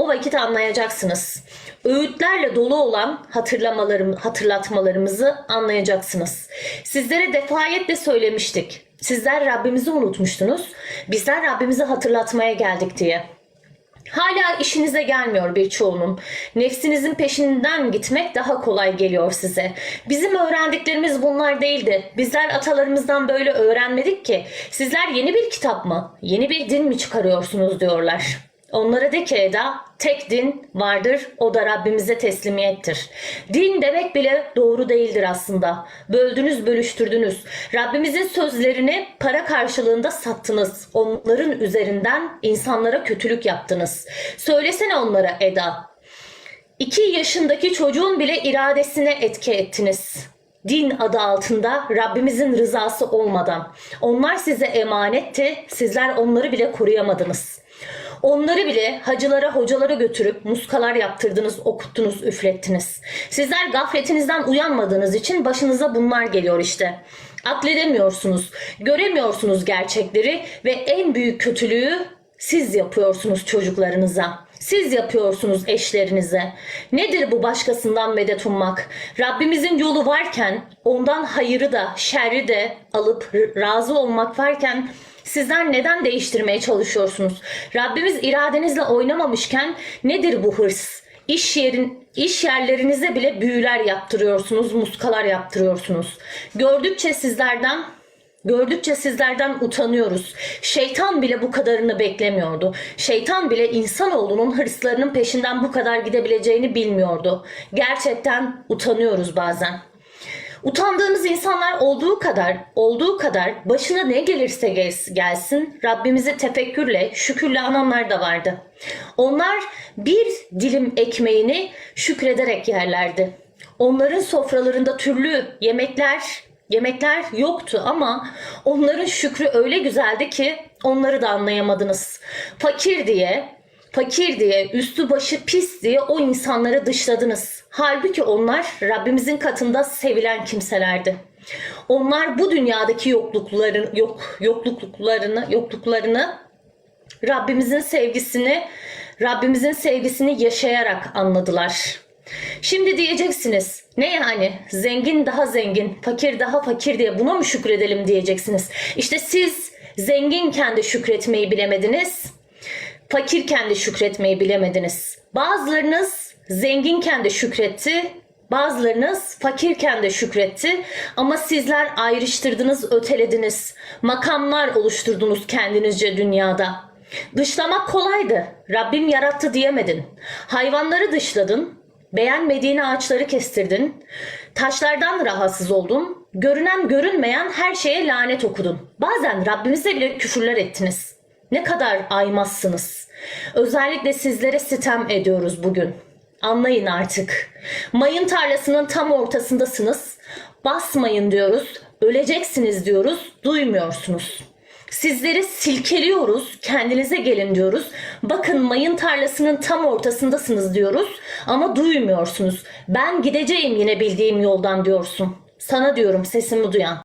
o vakit anlayacaksınız. Öğütlerle dolu olan hatırlamalarım, hatırlatmalarımızı anlayacaksınız. Sizlere defayetle söylemiştik. Sizler Rabbimizi unutmuştunuz. Bizler Rabbimizi hatırlatmaya geldik diye. Hala işinize gelmiyor birçoğunun. Nefsinizin peşinden gitmek daha kolay geliyor size. Bizim öğrendiklerimiz bunlar değildi. Bizler atalarımızdan böyle öğrenmedik ki. Sizler yeni bir kitap mı, yeni bir din mi çıkarıyorsunuz diyorlar. Onlara de ki Eda, tek din vardır, o da Rabbimize teslimiyettir. Din demek bile doğru değildir aslında. Böldünüz, bölüştürdünüz. Rabbimizin sözlerini para karşılığında sattınız. Onların üzerinden insanlara kötülük yaptınız. Söylesene onlara Eda. İki yaşındaki çocuğun bile iradesine etki ettiniz. Din adı altında Rabbimizin rızası olmadan. Onlar size emanetti, sizler onları bile koruyamadınız. Onları bile hacılara, hocalara götürüp muskalar yaptırdınız, okuttunuz, üflettiniz. Sizler gafletinizden uyanmadığınız için başınıza bunlar geliyor işte. Akledemiyorsunuz, göremiyorsunuz gerçekleri ve en büyük kötülüğü siz yapıyorsunuz çocuklarınıza. Siz yapıyorsunuz eşlerinize. Nedir bu başkasından medet ummak? Rabbimizin yolu varken ondan hayırı da şerri de alıp razı olmak varken sizler neden değiştirmeye çalışıyorsunuz? Rabbimiz iradenizle oynamamışken nedir bu hırs? İş yerin iş yerlerinize bile büyüler yaptırıyorsunuz, muskalar yaptırıyorsunuz. Gördükçe sizlerden Gördükçe sizlerden utanıyoruz. Şeytan bile bu kadarını beklemiyordu. Şeytan bile insanoğlunun hırslarının peşinden bu kadar gidebileceğini bilmiyordu. Gerçekten utanıyoruz bazen. Utandığımız insanlar olduğu kadar, olduğu kadar başına ne gelirse gel- gelsin Rabbimizi tefekkürle, şükürle ananlar da vardı. Onlar bir dilim ekmeğini şükrederek yerlerdi. Onların sofralarında türlü yemekler, yemekler yoktu ama onların şükrü öyle güzeldi ki onları da anlayamadınız. Fakir diye, fakir diye, üstü başı pis diye o insanları dışladınız. Halbuki onlar Rabbimizin katında sevilen kimselerdi. Onlar bu dünyadaki yoklukların yok yokluklarını yokluklarını Rabbimizin sevgisini Rabbimizin sevgisini yaşayarak anladılar. Şimdi diyeceksiniz ne yani zengin daha zengin fakir daha fakir diye buna mı şükredelim diyeceksiniz. İşte siz zenginken de şükretmeyi bilemediniz fakirken de şükretmeyi bilemediniz. Bazılarınız zenginken de şükretti, bazılarınız fakirken de şükretti ama sizler ayrıştırdınız, ötelediniz. Makamlar oluşturdunuz kendinizce dünyada. Dışlamak kolaydı. Rabbim yarattı diyemedin. Hayvanları dışladın. Beğenmediğin ağaçları kestirdin. Taşlardan rahatsız oldun. Görünen görünmeyen her şeye lanet okudun. Bazen Rabbimize bile küfürler ettiniz. Ne kadar aymazsınız. Özellikle sizlere sitem ediyoruz bugün. Anlayın artık. Mayın tarlasının tam ortasındasınız. Basmayın diyoruz. Öleceksiniz diyoruz. Duymuyorsunuz. Sizleri silkeliyoruz, kendinize gelin diyoruz. Bakın mayın tarlasının tam ortasındasınız diyoruz ama duymuyorsunuz. Ben gideceğim yine bildiğim yoldan diyorsun. Sana diyorum sesimi duyan.